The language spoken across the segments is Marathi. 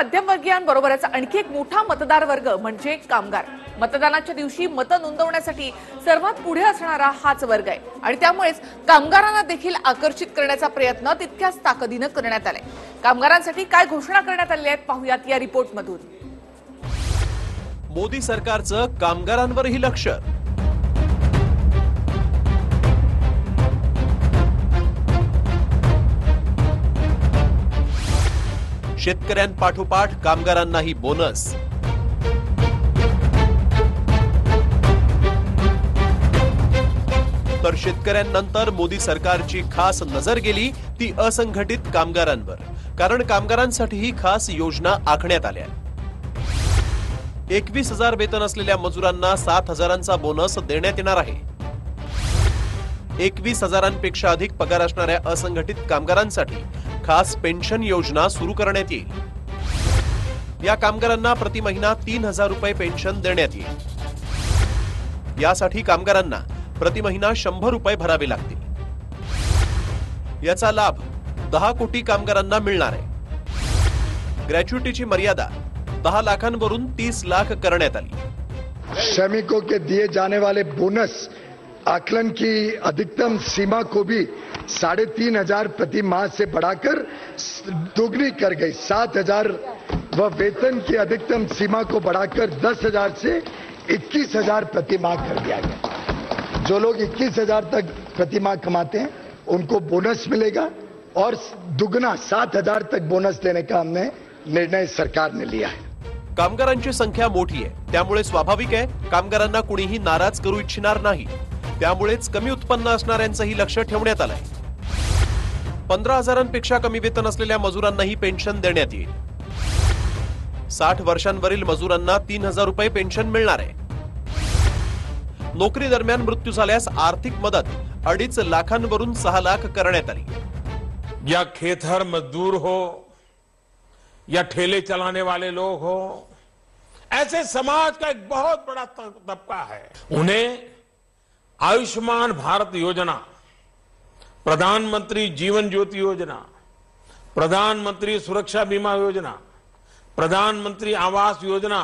मध्यमवर्गीयांबरोबरच आणखी एक मोठा मतदार वर्ग म्हणजे कामगार. मतदानाच्या दिवशी मतं नोंदवण्यासाठी सर्वात पुढे असणारा हाच वर्ग आहे. आणि त्यामुळेच कामगारांना देखील आकर्षित करण्याचा प्रयत्न तितक्याच ताकदीनं करण्यात आलाय. कामगारांसाठी काय घोषणा करण्यात आल्या आहेत पाहूयात या रिपोर्टमधून. मोदी सरकारचं कामगारांवरही लक्ष. शेतकऱ्यांपाठोपाठ कामगारांनाही बोनस. तर शेतकऱ्यांनंतर मोदी सरकारची खास नजर गेली ती असंघटित कामगारांवर. कारण कामगारांसाठीही खास योजना आखण्यात आल्या एकवीस हजार वेतन असलेल्या मजुरांना सात हजारांचा बोनस देण्यात येणार आहे. एकवीस हजारांपेक्षा अधिक पगार असणाऱ्या असंघटित कामगारांसाठी खास पेन्शन योजना सुरू करण्यात येईल. या कामगारांना प्रति महिना तीन हजार रुपये पेन्शन देण्यात येईल. यासाठी कामगारांना प्रति महिना शंभर रुपये भरावे लागतील. याचा लाभ दहा कोटी कामगारांना मिळणार आहे. ग्रॅच्युटीची मर्यादा दहा लाखांवरून तीस लाख करण्यात आली. श्रमिकों के दिए जाने वाले बोनस आकलन की अधिकतम सीमा को भी साढ़े तीन हज़ार प्रति माह से बढ़ाकर दोगुनी कर गई। सात हज़ार व वेतन की अधिकतम सीमा को बढ़ाकर दस हज़ार से इक्कीस हज़ार प्रति माह कर दिया गया। जो लोग इक्कीस हज़ार तक प्रति माह कमाते हैं, उनको बोनस मिलेगा और दुगना सात हज़ार तक बोनस देने का हमने निर्णय सरकार ने लिया है। कामगारांची संख्या मोठी आहे, त्यामुळे स्वाभाविक आहे, कामगारांना कुणीही नाराज़ करू इच्छिणार नाही. त्यामुळेच कमी उत्पन्न असणाऱ्यांचंही लक्ष ठेवण्यात आलंय. पंधरा हजारांपेक्षा कमी वेतन असलेल्या मजुरांनाही पेन्शन देण्यात येईल. साठ वर्षांवरील मजुरांना तीन हजार रुपये पेन्शन मिळणार आहे. नोकरी दरम्यान मृत्यू झाल्यास आर्थिक मदत अडीच लाखांवरून सहा लाख करण्यात आली. या खेतर मजदूर हो या ठेले चलाने वाले लोग हो ऐसे समाज का एक बहुत बड़ा तबका है। उन्हें आयुष्मान भारत योजना प्रधानमंत्री जीवन ज्योति योजना प्रधानमंत्री सुरक्षा बीमा योजना प्रधानमंत्री आवास योजना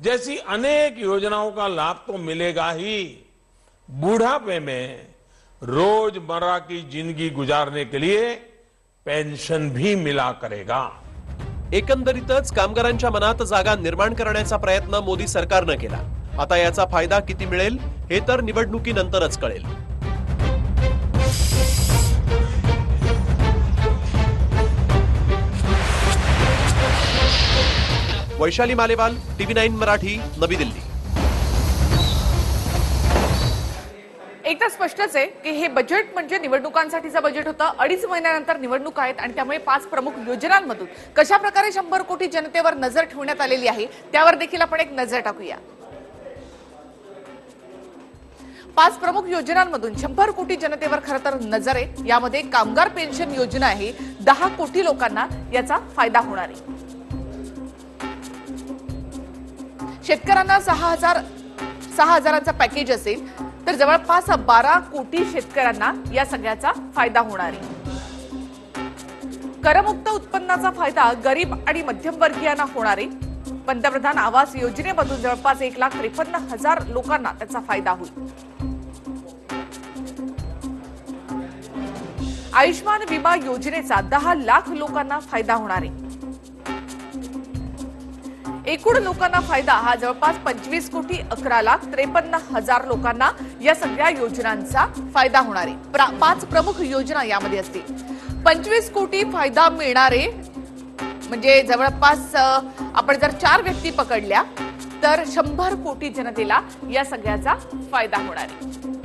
जैसी अनेक योजनाओं का लाभ तो मिलेगा ही। बूढ़ापे में रोजमर्रा की जिंदगी गुजारने के लिए पेंशन भी मिला करेगा। एकंदरीतच कामगारांच्या मनात जागा निर्माण करण्याचा प्रयत्न मोदी सरकारनं केला. आता याचा फायदा किती मिळेल? हे तर निवडणुकीनंतरच कळेल. वैशाली मालेवाल टीव्ही नाईन मराठी नवी दिल्ली. एक तर स्पष्टच आहे की हे बजेट म्हणजे निवडणुकांसाठीचं बजेट होतं. अडीच महिन्यानंतर निवडणूक आहेत आणि त्यामुळे पाच प्रमुख योजनांमधून कशा प्रकारे शंभर कोटी जनतेवर नजर ठेवण्यात आलेली आहे त्यावर देखील आपण एक नजर टाकूया. पाच प्रमुख योजनांमधून शंभर कोटी जनतेवर खरं तर नजर आहे. यामध्ये कामगार पेन्शन योजना आहे. दहा कोटी लोकांना याचा फायदा होणार आहे. शेतकऱ्यांना सहा हजार सहा हजारांचा पॅकेज असेल तर जवळपास बारा कोटी शेतकऱ्यांना या सगळ्याचा फायदा होणार आहे. करमुक्त उत्पन्नाचा फायदा गरीब आणि मध्यमवर्गीयांना होणार आहे. पंतप्रधान आवास योजनेमधून जवळपास एक लाख त्रेपन्न हजार लोकांना त्याचा फायदा होईल. आयुष्मान विमा योजनेचा दहा लाख लोकांना फायदा होणार आहे. एकूण लोकांना फायदा हा जवळपास पंचवीस कोटी अकरा लाख त्रेपन्न हजार लोकांना या सगळ्या योजनांचा फायदा होणार आहे. पाच प्रमुख योजना यामध्ये असतील. पंचवीस कोटी फायदा मिळणारे म्हणजे जवळपास आपण जर चार व्यक्ती पकडल्या तर शंभर कोटी जनतेला या सगळ्याचा फायदा होणार आहे.